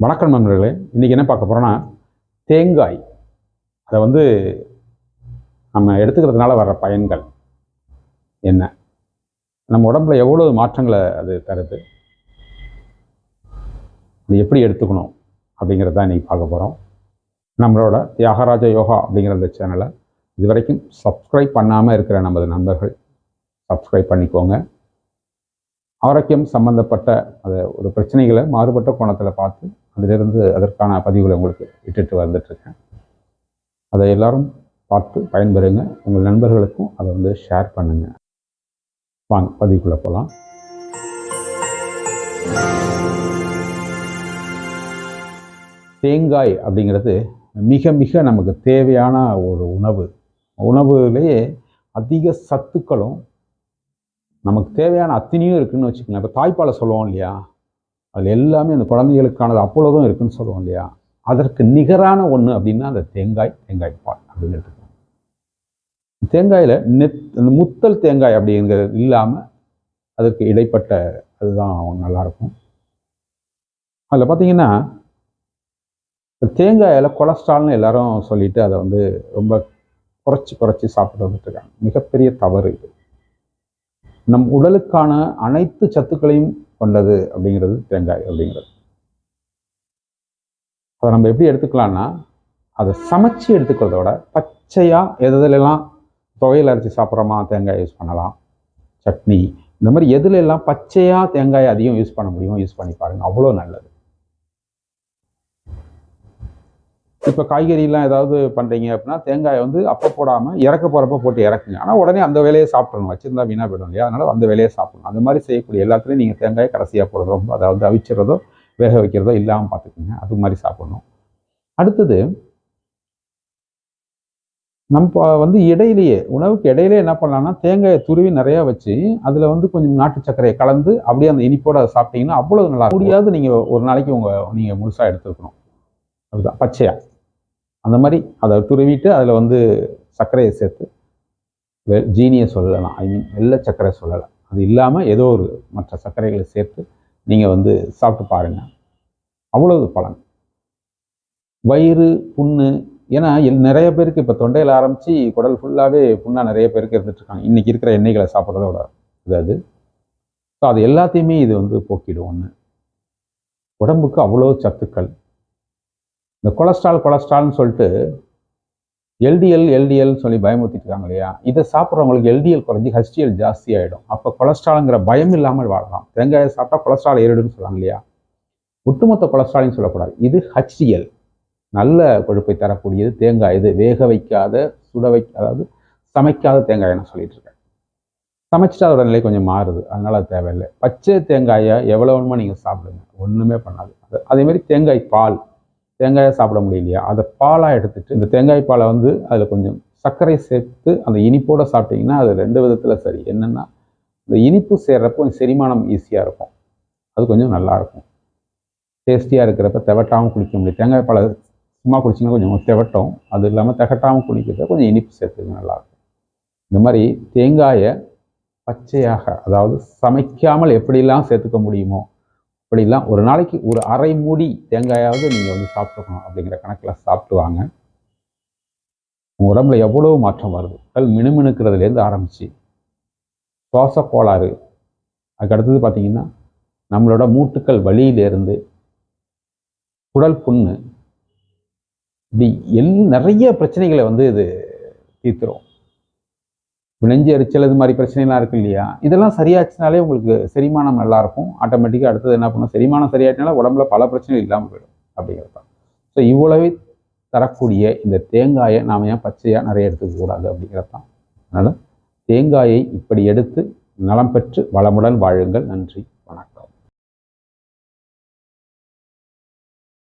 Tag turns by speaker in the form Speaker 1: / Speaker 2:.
Speaker 1: வணக்கம் நண்பர்களே. இன்றைக்கி என்ன பார்க்க போகிறோன்னா தேங்காய். அதை வந்து நம்ம எடுத்துக்கிறதுனால வர்ற பயன்கள் என்ன? நம்ம உடம்புல எவ்வளோ மாற்றங்களை அது தருது? அது எப்படி எடுத்துக்கணும் அப்படிங்கிறத இன்றைக்கி பார்க்க போகிறோம் நம்மளோட தியாகராஜ யோகா அப்படிங்கிற அந்த சேனலை இது வரைக்கும் சப்ஸ்கிரைப் பண்ணாமல் இருக்கிற நமது நண்பர்கள் சப்ஸ்கிரைப் பண்ணிக்கோங்க. ஆரோக்கியம் சம்பந்தப்பட்ட அது ஒரு பிரச்சனைகளை மாறுபட்ட கோணத்தில் பார்த்து அதிலிருந்து அதற்கான பதிவுகளை உங்களுக்கு இட்டுட்டு வந்துட்டுருக்கேன். அதை எல்லாரும் பார்த்து பயன்பெறுங்க. உங்கள் நண்பர்களுக்கும் அதை வந்து ஷேர் பண்ணுங்கள் வாங்க பதிவுக்குள்ளே போகலாம் தேங்காய் அப்படிங்கிறது மிக மிக நமக்கு தேவையான ஒரு உணவு. உணவுலேயே அதிக சத்துக்களும் நமக்கு தேவையான அத்தனையும் இருக்குன்னு வச்சுக்கோங்களேன். இப்போ தாய்ப்பாலை சொல்லுவோம் இல்லையா? அதில் எல்லாமே அந்த குழந்தைகளுக்கானது அப்பொழுதும் இருக்குன்னு சொல்லுவோம் இல்லையா? அதற்கு நிகரான ஒன்று அப்படின்னா அந்த தேங்காய் தேங்காய் பால் அப்படின்னு எடுத்துக்கோங்க. தேங்காயில் நெத் அந்த முத்தல் தேங்காய் அப்படிங்கிறது இல்லாமல் அதுக்கு இடைப்பட்ட அதுதான் நல்லாயிருக்கும். அதில் பார்த்தீங்கன்னா தேங்காயில் கொலஸ்ட்ரால்னு எல்லாரும் சொல்லிட்டு அதை வந்து ரொம்ப குறைச்சி குறைச்சி சாப்பிட்டு வந்துட்டு இருக்காங்க. மிகப்பெரிய தவறு இது. நம் உடலுக்கான அனைத்து சத்துக்களையும் கொண்டது அப்படிங்கிறது தேங்காய் அப்படிங்கிறது. அதை நம்ம எப்படி எடுத்துக்கலாம்னா அதை சமைச்சு எடுத்துக்கிறத விட பச்சையாக எதுலெல்லாம் துவையல் அரைச்சி சாப்பிட்றோமா தேங்காய் யூஸ் பண்ணலாம். சட்னி இந்த மாதிரி எதுல எல்லாம் பச்சையாக தேங்காய் அதிகம் யூஸ் பண்ண முடியுமோ யூஸ் பண்ணி பாருங்கள் அவ்வளோ நல்லது. இப்போ காய்கறிலாம் ஏதாவது பண்ணுறீங்க அப்படின்னா தேங்காயை வந்து அப்போ போடாமல் இறக்க போகிறப்ப போட்டு இறக்குங்க. ஆனால் உடனே அந்த வேலையை சாப்பிடணும். வச்சிருந்தா வீணாக போயிடும் இல்லையா? அதனால் அந்த வேலையை சாப்பிடணும். அந்த மாதிரி செய்யக்கூடிய எல்லாத்துலேயும் நீங்கள் தேங்காயை கடைசியாக போடுறதோ அதாவது அவிச்சிறதோ வேக வைக்கிறதோ இல்லாமல் பார்த்துக்குங்க. அது மாதிரி சாப்பிடணும். அடுத்தது நம்ம வந்து இடையிலேயே உணவுக்கு இடையிலே என்ன பண்ணலாம்னா தேங்காயை துருவி நிறையா வச்சு அதில் வந்து கொஞ்சம் நாட்டு சர்க்கரையை கலந்து அப்படியே அந்த இனிப்போடு அதை சாப்பிட்டீங்கன்னா அவ்வளோ நல்லா முடியாது நீங்கள் ஒரு நாளைக்கு உங்கள் நீங்கள் முழுசாக எடுத்துக்கணும். அதுதான் பச்சையாக அந்த மாதிரி அதை துருவிட்டு அதில் வந்து சர்க்கரையை சேர்த்து வெ ஜீனியை சொல்லலாம். ஐ மீன் வெள்ளை சர்க்கரை சொல்லலாம். அது இல்லாமல் ஏதோ ஒரு மற்ற சர்க்கரைகளை சேர்த்து நீங்கள் வந்து சாப்பிட்டு பாருங்கள் அவ்வளவு பலன். வயிறு புண்ணு ஏன்னா நிறைய பேருக்கு இப்போ தொண்டையில் ஆரம்பித்து குடல் ஃபுல்லாகவே புண்ணாக நிறைய பேருக்கு இருந்துட்டுருக்காங்க இன்றைக்கி இருக்கிற எண்ணெய்களை சாப்பிட்றதோட இது அது. ஸோ அது எல்லாத்தையுமே இது வந்து போக்கிடும். ஒன்று உடம்புக்கு அவ்வளோ சத்துக்கள். இந்த கொலஸ்ட்ரால் கொலஸ்ட்ரால்னு சொல்லிட்டு எல்டிஎல் எல்டிஎல் சொல்லி பயமுறுத்திட்டு இருக்காங்க இல்லையா? இதை சாப்பிட்றவங்களுக்கு எல்டிஎல் குறைஞ்சி ஹெச்டிஎல் ஜாஸ்தி ஆகிடும் அப்போ கொலஸ்ட்ராலுங்கிற பயம் இல்லாமல் வாழலாம். தேங்காயை சாப்பிட்டா கொலஸ்ட்ரால் ஏறிடுன்னு சொல்லுவாங்க இல்லையா? ஒட்டுமொத்த கொலஸ்ட்ராலின்னு சொல்லக்கூடாது. இது ஹெச்டிஎல் நல்ல கொழுப்பை தரக்கூடியது தேங்காய். இது வேக வைக்காத சுட வைக்க அதாவது சமைக்காத தேங்காய் நான் சொல்லிட்டு இருக்கேன் சமைச்சிட்டு அதோட நிலை கொஞ்சம் மாறுது. அதனால் அது தேவையில்லை. பச்சை தேங்காயை எவ்வளோ வேணுமோ நீங்கள் சாப்பிடுங்க. ஒன்றுமே பண்ணாது. அது அதேமாதிரி தேங்காய் பால். தேங்காயை சாப்பிட முடியலையா? அதை பாலாக எடுத்துட்டு இந்த தேங்காய் பாலை வந்து அதில் கொஞ்சம் சர்க்கரை சேர்த்து அந்த இனிப்போடு சாப்பிட்டிங்கன்னா அது ரெண்டு விதத்தில் சரி. என்னென்னா இந்த இனிப்பு சேர்றப்போ கொஞ்சம் செரிமானம் ஈஸியாக இருக்கும். அது கொஞ்சம் நல்லாயிருக்கும் டேஸ்டியாக இருக்கிறப்ப தெவட்டாமல் குடிக்க முடியும். தேங்காய் பாலை சும்மா குடிச்சிங்கன்னா கொஞ்சம் தெவட்டும். அது இல்லாமல் திகட்டாமல் குடிக்கிறத கொஞ்சம் இனிப்பு சேர்த்துக்க நல்லாயிருக்கும் இந்த மாதிரி தேங்காயை பச்சையாக அதாவது சமைக்காமல் எப்படிலாம் சேர்த்துக்க முடியுமோ அப்படிலாம் ஒரு நாளைக்கு ஒரு அரை மூடி தேங்காயாவது நீங்கள் வந்து சாப்பிட்ருக்கணும் அப்படிங்கிற கணக்கில் சாப்பிட்டு வாங்க உங்கள் உடம்புல எவ்வளோ மாற்றம் வருது? கல் மினுமினுக்கிறதுலேருந்து ஆரம்பித்து சுவாச கோளாறு அதுக்கு அடுத்தது பார்த்தீங்கன்னா நம்மளோட மூட்டுக்கள் வழியிலேருந்து குடல் புண்ணு. இப்படி எல் நிறைய பிரச்சனைகளை வந்து இது தீர்த்துரும். நெஞ்சு எரிச்சல் இது மாதிரி பிரச்சனைலாம் இருக்கு இல்லையா? இதெல்லாம் சரியாச்சுனாலே உங்களுக்கு செரிமானம் நல்லாயிருக்கும். ஆட்டோமேட்டிக்காக அடுத்தது என்ன பண்ணும்? செரிமானம் சரியாச்சுனால உடம்புல பல பிரச்சனைகள் இல்லாமல் போயிடும் அப்படிங்கிறது ஸோ இவ்வளவு தரக்கூடிய இந்த தேங்காயை நாம் ஏன் பச்சையாக நிறைய எடுத்துக்கக்கூடாது அப்படிங்கிறது தான் அதனால் தேங்காயை இப்படி எடுத்து நலம் பெற்று வளமுடன் வாழுங்கள். நன்றி.